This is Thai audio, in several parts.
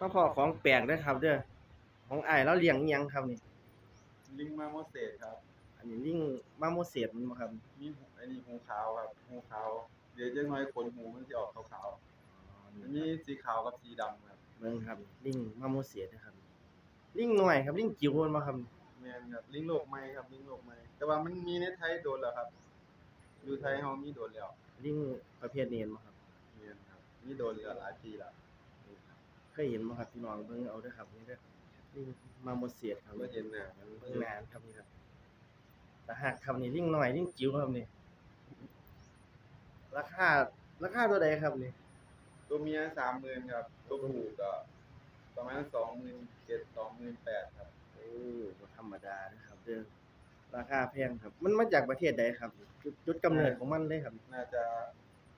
มาพอของแปลกเด้อครับเด้อของอ้ายแล้วเลี้ยงอิหยังครับนี่ ลิงมาโมเสสครับ อันนี้ลิงมาโมเสสมันบ่ครับมีหูไอ้นี่หูขาวครับหูขาว เดี๋ยวจะน้อยขนหูมันจะออกขาวๆมันมีสีขาวกับสีดำครับเบิ่งครับ ลิงมาโมเสสนะครับ ลิงหน่อยครับลิงจิ๋วมันบ่ครับ แม่นครับลิงโลกไม้ครับลิงโลกไม้แต่ว่ามันมีในไทยโดนแล้วครับ อยู่ไทยเฮามีโดนแล้วลิงประเภทนี้เห็นบ่ครับ แม่นครับมีโดนแล้วหลายปีแล้วเค ยเห็นบ่ครับพี่น้องเบิ่งเอาเด้อครับนี่เด้อลิงมาโมเสสครับบ่เห็นหน้ามันเบิ่งนานครับนี่ครับแต่หากครับนี่ลิงหน่อยลิงจิ๋วครับนี่ราคาราคาเท่าใดครับนี่ตัวเมีย30,000ครับ ตัวผู้ก็ประมาณ27,000 28,000ครับโอ้บ่ธรรมดานะครับ เด้อราคาแพงครับ มันมาจากประเทศใดครับ จุดจุดกำเนิดของมันเลยครับ น่าจะ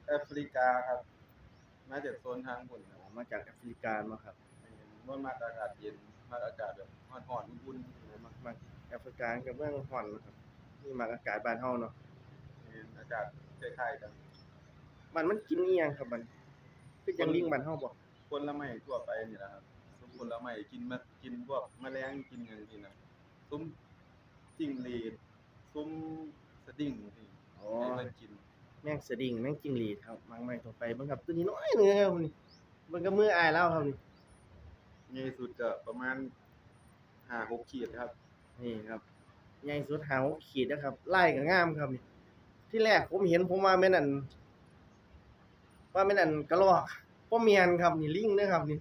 แอฟริกาครับ น่าจะโซนทางพุ่นคอ๋รัอบ มาจากแอฟริกาเนาะครับมันมากอากาศเย็นมากอากาศแบบร้อนๆอุ่นมามาแอฟริกากับเมืองฮ้อนนะครับนี่มาอากาศบ้านเฮาเนาะๆเย็นอากาศคล้ายๆกันมันมันกินอีหยังครับมันคือจังลิงบ้านเฮาบ่ผลไม้ทั่วไปนี่แหละครับซุ้มผลไม้กินมากินพวกแมลงกินหยังกินนะซุ้มจิ้งหรีดซุ้มสดิ้งนี่อ๋อให้มันกินแมงสดิ้งแมงจิ้งหรีดครับมังไม่ทั่วไปเบิ่งครับตัวนี้น้อยหนึงครับนี่ เบิ่งกับมืออายแล้วครับนี่ใหญ่สุดก็ประมาณ5-6ขีดครับ นี่ครับใหญ่สุดหา6ขีดนะครับลายก็งามครับนี่ที่แรกผมเห็นผมว่าแม่นอั่นว่าแม่นอั่นกระรอกบ่แม่นครับนี่ลิงเด้อครับนี่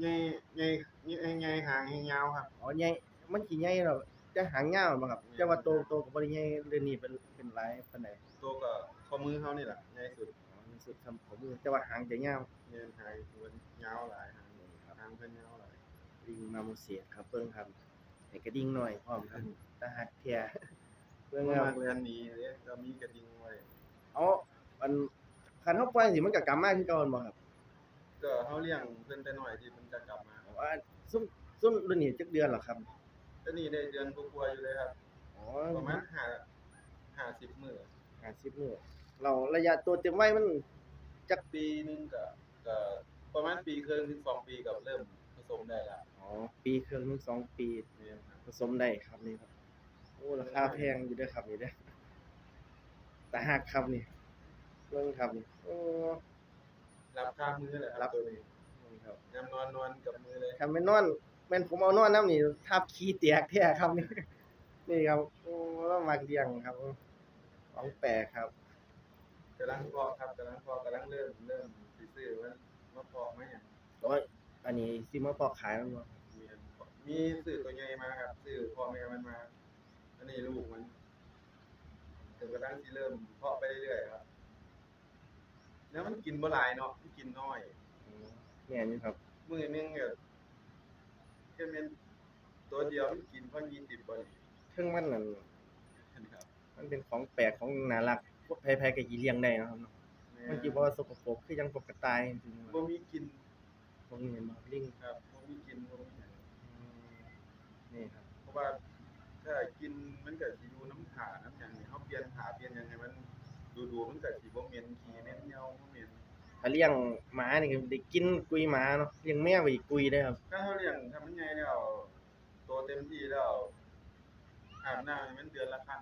ใหญ่ใหญ่ใหญ่ใหญ่หางยาวครับ อ๋อใหญ่มันสิใหญ่ดอกแต่หางยาวบ่ครับแต่ว่าโตโตก็บ่ได้ใหญ่เรื่องนี้เป็นเป็นหลายปานใดตัวก็ข้อมือเฮานี่แหละใหญ่สุดอ๋อนี่ สุดคำผมแต่ว่าหางจะยาวเงินหางมันยาวหลายหางหางเพิ่นยาวหลายลิงมาโมเสียครับเบิ่งครับให้กระดิ่งหน่อยพร้อมครับตาหักแท้เบิ่งเมื่อครัมาบเรียนหนี้เด้ก็มีกระดิ่งไว้เอามันคันเฮาปล่อยสิมันก็กลับมาคือเก่าแม่นบ่ครับก็เฮาเลี้ยงเพิ่นไปหน่อยที่มันจะกลับมาว่าซุ่มซุ่มรุ่นนี้จักเดือนเหรอครับก็นี่ได้เดือนกว่าๆอยู่เลยครับ อ๋อประมาณ5 50มื้อ 50มื้อ เราระยะตัวเต็มวัยมันจักปีหนึงก็ก็ประมาณปีครึ่งถึงสองปีก็เริ่มผสมได้แล้วอ๋อปีครึ่งถึงสองปีแม่นครับผสมได้ครับนี่ครับโอ้ราคาแพงอยู่เด้อครับนี่เด้อแต่หักครับนี่เบิ่งครับนี่โอ้รับค่ามือแหละครัรับบตัวนี้เบิ่งครับยามนอนนอนกับมือเลยคันแม่นนอนแม่นผมเอานอนน้ำนี่ทับขี้แตกแท้ครับนี่ นี่ครับโอ้แล้วมักเลี้ยงครับของแปลกครับ กำลังเพาะครับกำลังเพาะกำลังเริ่มเริ่มสิซื้อว่ามาเพาะมาหยังโอ้ยอันนี้สิมาพอขายแล้วบ่มีอันมีซื้อตัวใหญ่มาครับซื้อพ่อแม่มันมาอันนี้ลูกมันถึงกระทั่งที่เริ่มเพาะไปเรื่อยๆครับ แล้วมันกินบ่หลายเนาะมันกินน้อยอืมแม่นอยู่ครับมื้อนึงก็แค่เป็นตัวเดียวมันกินพอ20บ่นี่ถึงมันนั่นครับมันเป็นของแปลกของน่ารัก พวกไผๆก็สิเลี้ยงได้เนาะครับเนาะมันสิบ่ว่าสกปรกคือจังพวกกระต่ายจริงๆบ่มีกินพวกนี้เห็นบ่ลิงครับบ่มีกินบ่มีหยังอืมนี่ครับ เพราะว่าถ้ากินมันก็สิดูน้ำขาน้ำหยังนี่เฮาเปลี่ยนขาเปลี่ยนหยังให้มันดูๆมันก็สิบ่เหม็นขี้เหม็นเหงาบ่เหม็นถ้าเลี้ยงหมานี่ก็ได้กินกุยหมาเนาะเลี้ยงแมวก็อีกกุยเด้อครับถ้าเขาเลี้ยงถ้ามันใหญ่แล้วโตเต็มที่แล้วอาบน้ำให้มันเดือนละครั้ง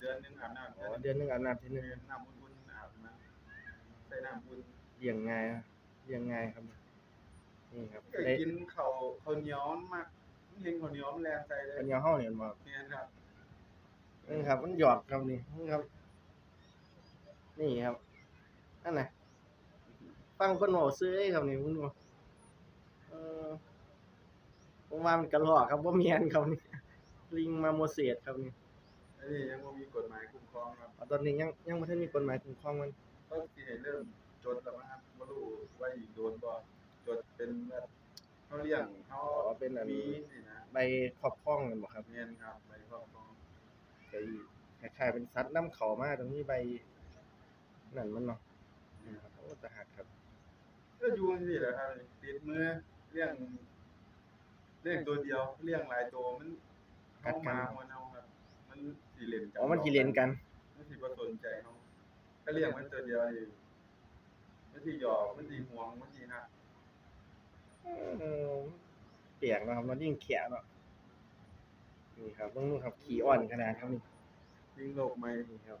เดือนหนึงอาบน้ำอ๋อเดือนหนึงอาบน้ำทีนึงเดือนน้ำอุ่นๆอาบนะใส่น้ำอุ่นเลี้ยงง่ายนะเลี้ยงง่ายครับ นี่ครับก็ได้กินข้าวข้าวเหนียวมันมากมันเห็นข้าวเหนียวมันแรงใส่เลยอันยาเฮาเนี่ยบ่เนี่ยครับนี่ครับ มันหยอดครับนี่นี่ครับ นี่ครับนั่นน่ะฟังคนเว้าซื้อเอ้ยครับนี่คุณดูเออผมว่ามันกระรอกครับบ่แม่นครับนี่ลิงมาโมเสสครับนี่ อันนี้ยังบ่มีกฎหมายคุ้มครองครับอ๋อตอนนี้ยังยังบ่ทันมีกฎหมายคุ้มครองมัน ก็สิให้เริ่มจดแล้วมั้งครับบ่รู้ว่าอีกโดนบ่จดเป็นแบบเขาเลี้ยงเขาอ๋อเป็นอัน มีสินะใบครอบครองนั่นบ่ครับเรียนครับใบครอบครองใบคล้ายๆเป็นสัตว์นำเข้ามาตรงนี้ใบนั่นมันเนาะนี่ครับโอ้ตะหักครับ ก็อยู่จังซี่แหละครับติดมือเลี้ยงเลี้ยงตัวเดียวเลี้ยงหลายตัวมันเข้ามาหัวเน่าครับ มันสิเลนกันอ๋อมันสิเลนกันมันสิบ่สนใจเฮาถ้าเลี้ยงมันตัวเดียวนี่มันสิหยอกมันสิห่วงมันสินะเออเปียกนะครับมันยิ่งแข็งเนาะนี่ครับเบิ่งนู่นครับขี้อ่อนขนาดครับนี่ยิงโลกใหม่นี่ครับ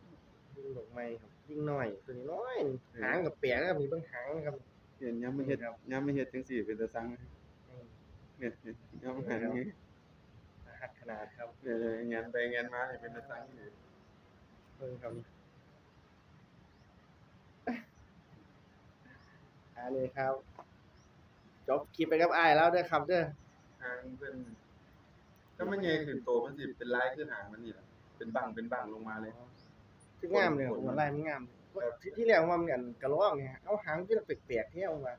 ยิ่งดอกไม้ครับยิ่งน้อยตัวนี้น้อยหางกับเปียกนะครับมีเบิ่งหางนะครับเห็นยังไม่เฮ็ดยังไม่เฮ็ดจังซี่เป็นตาสังเนี่ยเห็นยังไม่หันนี่ หักขนาดครับเนี่ยเงานไปงานมาเป็นตาสังอยู่เบิ่งครับอันนี้ครับ จบคลิปไปกับไอ้แล้วด้อครับเด้อหางเพิ่นถ้ามันใหญ่ขึ้นโตมันสิเป็นลายขึ้นหางมันนี่แหละเป็นบังเป็นบังลงมาเลยคืองามเลยผมว่าลายมันงามที่ที่แรกว่ามันกันกระรอกเนี่ยเอาหางที่เราแปลกๆเที่ยวมา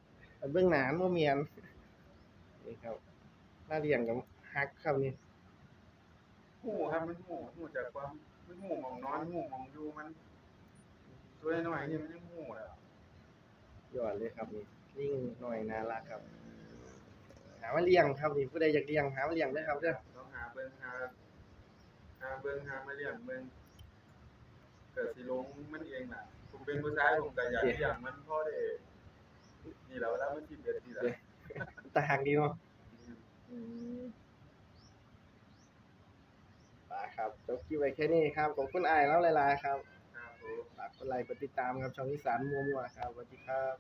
เบื้องหน้ามันบ่เมียนนี่ครับหน้าเรียงกับฮักครับนี่ หูครับมันหูหูจากความมันหูมองนอนหูมองอยู่มันตัวน้อยๆนี่มันยังหูแล้วยอดเลยครับนี่ลิงหน่อยน่ารักครับ หามาเลี้ยงครับนี่ผู้ใดอยากเลี้ยงหามาเลี้ยงได้อครับเด้อต้องหาเบิ่งหาหาเบิ่งหามาเลี้ยงเบิ่งเกิดสิลงมันเองน่ะผมเป็นผู้ชายผมก็อยากเลี้ยงมันพอได้นี่แล้วแล้วมันสิเบ็ดนี่แหละตาหักดีเนาะไป ครับจบคลิปไว้แค่นี้ครับขอบคุณอ้ายแล้วหลายๆครับครับผมฝากกดไลค์กดติดตามครับช่องอีสานมัวๆครับสวัสดีครับ